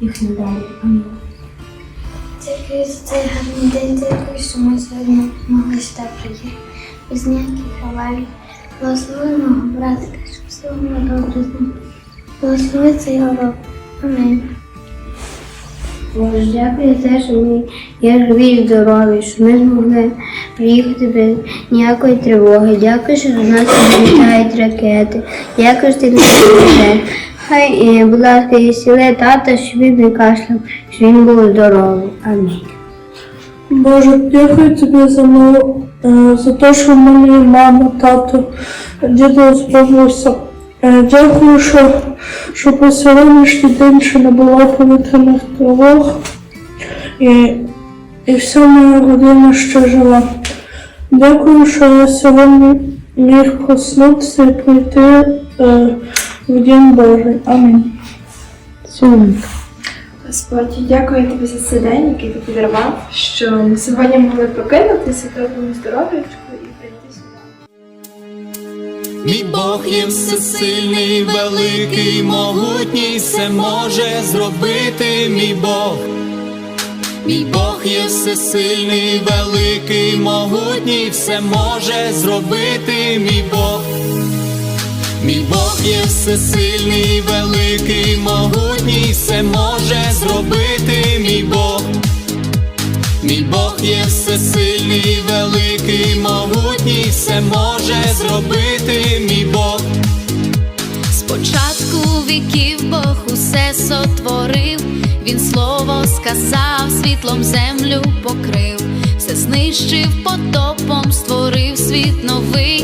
їх надалі. Амінь. Дякую за цей гарний день, дякую, що ми сьогодні могли сюди прийти. Без ніяких аварій. Благослови мого братика, щоб все було добре з ним. Благослови цей урок. Амінь. Боже, дякую за те, що ми є живі і здорові, що ми змогли приїхати без ніякої тривоги. Дякую, що до нас не літають ракети. Дякую, що ти ведеш. Хай, будь ласка, і сіли тата, щоб він не кашляв, щоб він був здоровий. Амінь. Боже, дякую тобі за мою, е, за те, що є мама, тато, дідусь, бабуся. Е, Дякую, що, що по сьогоднішній день ще не було повітряних тривог. І, і вся моя родина ще жива. Дякую, що я сьогодні міг проснутися і прийти е, в Дім Божий. Амінь. Господь, дякую тобі за цей день, який ти подарував, що ми сьогодні могли прокинутися, доброму здоров'ячку і прийти сюди. Мій Бог є всесильний, великий, могутній, все може зробити мій Бог. Мій Бог є всесильний, великий, могутній, все може зробити мій Бог. Мій Бог є всесильний, великий, могутній, все може зробити мій Бог. Мій Бог є всесильний, великий, могутній, все може зробити мій Бог. Спочатку віків Бог усе сотворив, Він слово сказав, світлом землю покрив, все знищив потопом, створив світ новий,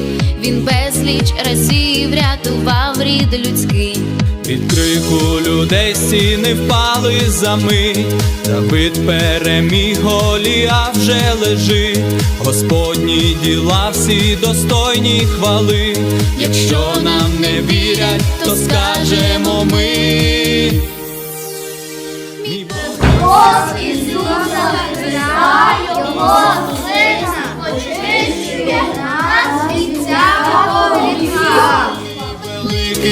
разів рятував рід людський. Від крику людей стіни впали за мить, Давид переміг Голія вже лежить, Господні діла всі достойні хвали. Якщо нам не вірять, то скажемо ми. Мій Бог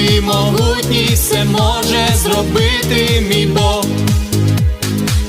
великий, могутній, все може зробити мій Бог.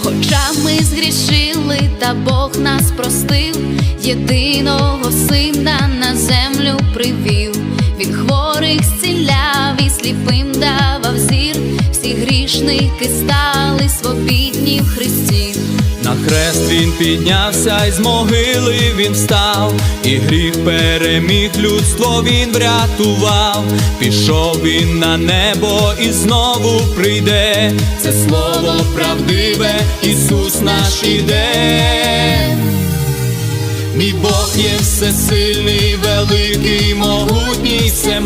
Хоча ми згрішили, та Бог нас простив, єдиного сина на землю привів. Він хворих зціляв і сліпим давав зір. Всі грішники стали свобідні в Христі. На хрест він піднявся, і з могили він встав, і гріх переміг людство він врятував. Пішов він на небо і знову прийде. Це слово правдиве, Ісус наш іде. Мій Бог є всесильний, великий, могутній, все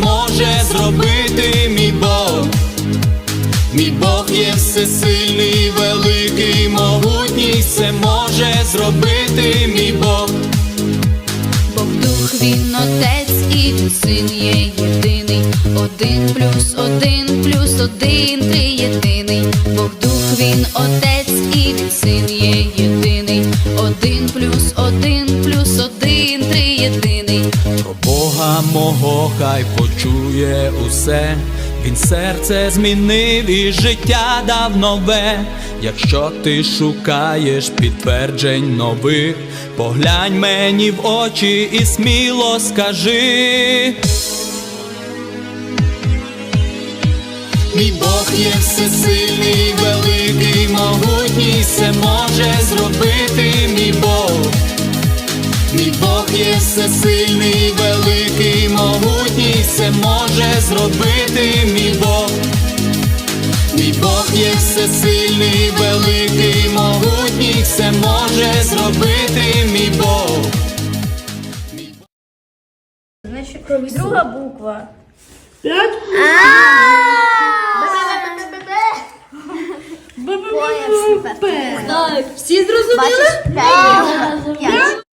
отець і він син є єдиний. Один плюс один плюс один три єдиний. Бог дух він отець і він син є єдиний. Один плюс один плюс один три єдиний. Про Бога мого хай почує усе. Він серце змінив і життя дав нове. Якщо ти шукаєш підтверджень нових, поглянь мені в очі і сміло скажи. Мій Бог є всесильний, великий, могутній, все може зробити мій Бог. Мій Бог є всесильний, великий, все може зробити мій Бог. Мій Бог є всесильний, великий, могутній, все може зробити мій Бог. Друга буква. Так, всі зрозуміли? П'ять.